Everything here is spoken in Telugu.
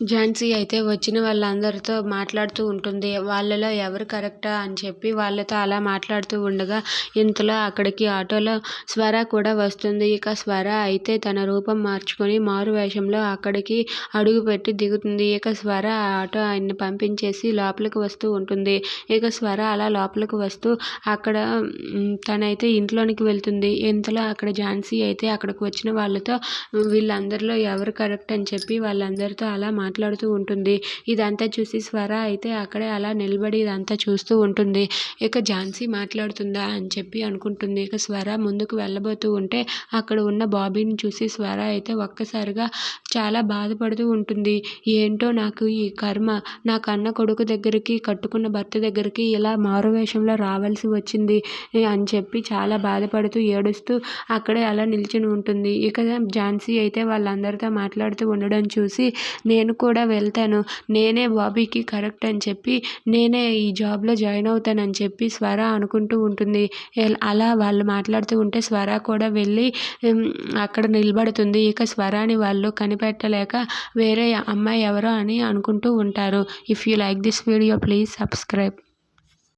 ఝాన్సీ అయితే వచ్చిన వాళ్ళందరితో మాట్లాడుతూ ఉంటుంది. వాళ్ళలో ఎవరు కరెక్టా అని చెప్పి వాళ్ళతో అలా మాట్లాడుతూ ఉండగా ఇంతలో అక్కడికి ఆటోలో స్వర కూడా వస్తుంది. ఇక స్వర అయితే తన రూపం మార్చుకొని మారు వేషంలో అక్కడికి అడుగుపెట్టి దిగుతుంది. ఇక స్వర ఆటో ఆయన్ని పంపించేసి లోపలికి వస్తూ ఉంటుంది. ఇక స్వర అలా లోపలికి వస్తూ అక్కడ తనైతే ఇంట్లోనికి వెళ్తుంది. ఇంతలో అక్కడ ఝాన్సీ అయితే అక్కడికి వచ్చిన వాళ్ళతో వీళ్ళందరిలో ఎవరు కరెక్ట్ అని చెప్పి వాళ్ళందరితో అలా మాట్లాడుతూ ఉంటుంది. ఇదంతా చూసి స్వర అయితే అక్కడే అలా నిలబడి ఇదంతా చూస్తూ ఉంటుంది. ఇక ఝాన్సీ మాట్లాడుతుందా అని చెప్పి అనుకుంటుంది. ఇక స్వర ముందుకు వెళ్ళబోతూ ఉంటే అక్కడ ఉన్న బాబీని చూసి స్వర అయితే ఒక్కసారిగా చాలా బాధపడుతూ ఉంటుంది. ఏంటో నాకు ఈ కర్మ. నా కన్న కొడుకు దగ్గరికి కట్టుకున్న భర్త దగ్గరికి ఇలా మారు వేషంలో రావాల్సి వచ్చింది అని చెప్పి చాలా బాధపడుతూ ఏడుస్తూ అక్కడే అలా నిల్చుని ఉంటుంది. ఇక ఝాన్సీ అయితే వాళ్ళందరితో మాట్లాడుతూ ఉండడం చూసి నేను కూడా వెళ్తాను. నేనే బాబీకి కరెక్ట్ అని చెప్పి నేనే ఈ జాబ్లో జాయిన్ అవుతానని చెప్పి స్వర అనుకుంటూ ఉంటుంది. అలా వాళ్ళు మాట్లాడుతూ ఉంటే స్వర కూడా వెళ్ళి అక్కడ నిలబడుతుంది. ఇక స్వరాని వాళ్ళు కనిపెట్టలేక వేరే అమ్మాయి ఎవరో అని అనుకుంటూ ఉంటారు. If you like this video please subscribe